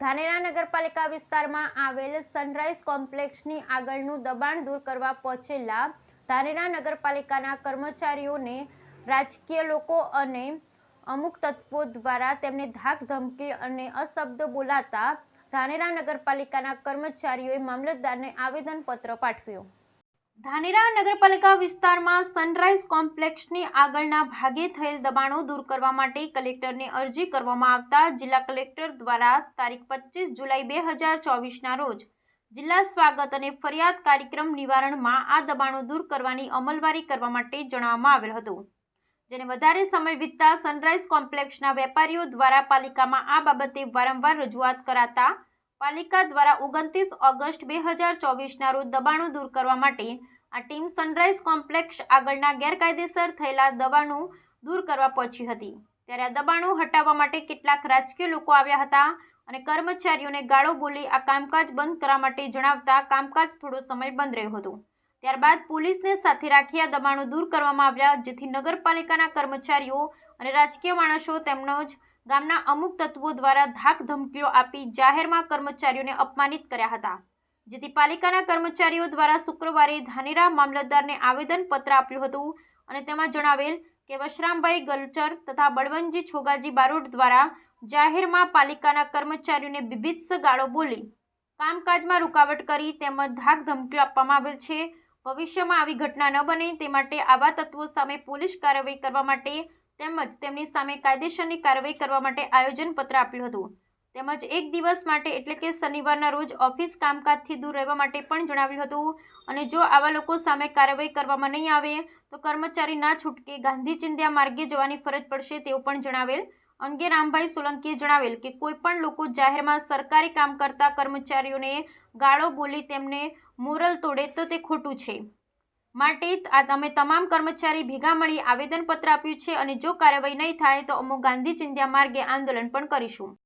ધાનેરા નગરપાલિકા વિસ્તારમાં આવેલ સનરાઈઝ કોમ્પ્લેક્ષની આગળનું દબાણ દૂર કરવા પહોંચેલા ધાનેરા નગરપાલિકાના કર્મચારીઓને રાજકીય લોકો અને અમુક તત્વો દ્વારા તેમને ધાક ધમકી અને અશબ્દ બોલાતા ધાનેરા નગરપાલિકાના કર્મચારીઓએ મામલતદારને આવેદનપત્ર પાઠવ્યું. ધાનેરા નગરપાલિકા વિસ્તારમાં સનરાઈઝ કોમ્પ્લેક્ષની આગળના ભાગે થયેલ દબાણો દૂર કરવા માટે કલેક્ટરને અરજી કરવામાં આવતા જિલ્લા કલેક્ટર દ્વારા તારીખ પચીસ જુલાઈ બે હજાર ચોવીસના રોજ જિલ્લા સ્વાગત અને ફરિયાદ કાર્યક્રમ નિવારણમાં આ દબાણો દૂર કરવાની અમલવારી કરવા માટે જણાવવામાં આવેલ હતું. જેને વધારે સમય વીતતા સનરાઈઝ કોમ્પ્લેક્ષના વેપારીઓ દ્વારા પાલિકામાં આ બાબતે વારંવાર રજૂઆત કરાતા પાલિકા દ્વારા ઓગણત્રીસ ઓગસ્ટ બે હજાર ચોવીસના રોજ દબાણો દૂર કરવા માટે આ ટીમ સનરાઈઝ કોમ્પ્લેક્ષ આગળના ગેરકાયદેસર થયેલા દબાણો દૂર કરવા પહોંચી હતી. ત્યારે આ દબાણો હટાવવા માટે કેટલાક રાજકીય લોકો આવ્યા હતા અને કર્મચારીઓને ગાળો બોલી આ કામકાજ બંધ કરવા માટે જણાવતા કામકાજ થોડો સમય બંધ રહ્યો હતો. ત્યારબાદ પોલીસને સાથે રાખી આ દબાણો દૂર કરવામાં આવ્યા, જેથી નગરપાલિકાના કર્મચારીઓ અને રાજકીય માણસો તેમજ ગામના અમુક તત્વો દ્વારા ધાક ધમકીઓ આપી જાહેરમાં કર્મચારીઓને અપમાનિત કર્યા હતા. જેથી પાલિકાના કર્મચારીઓ દ્વારા શુક્રવારે ધાનેરા મામલતદારને આવેદનપત્ર આપ્યું હતું અને તેમાં જણાવેલ કે વશરામભાઈ ગલચર તથા બળવંતજી છોગાજી બારોટ દ્વારા જાહેરમાં પાલિકાના કર્મચારીઓને બિભિત્સ ગાળો બોલી કામકાજમાં રૂકાવટ કરી તેમજ ધાક ધમકીઓ આપવામાં આવેલ છે. ભવિષ્યમાં આવી ઘટના ન બને તે માટે આવા તત્વો સામે પોલીસ કાર્યવાહી કરવા માટે તેમજ તેમની સામે કાયદેસરની કાર્યવાહી કરવા માટે આયોજનપત્ર આપ્યું હતું. તેમજ એક દિવસ માટે એટલે કે શનિવારના રોજ ઓફિસ કામકાજથી દૂર રહેવા માટે પણ જણાવ્યું હતું. અને જો આવા લોકો સામે કાર્યવાહી કરવામાં નહીં આવે, તો કર્મચારી ના છૂટકે ગાંધી ચિંધ્યા માર્ગે જવાની ફરજ પડશે તેવું પણ જણાવેલ. અંગે રામભાઈ સોલંકીએ જણાવેલ કે કોઈપણ લોકો જાહેરમાં સરકારી કામ કરતા કર્મચારીઓને ગાળો બોલી તેમને મોરલ તોડે તો તે ખોટું છે. માટે આ તમે તમામ કર્મચારી ભેગા મળી આવેદનપત્ર આપ્યું છે અને જો કાર્યવાહી નહીં થાય તો અમુક ગાંધી ચિંધ્યા માર્ગે આંદોલન પણ કરીશું.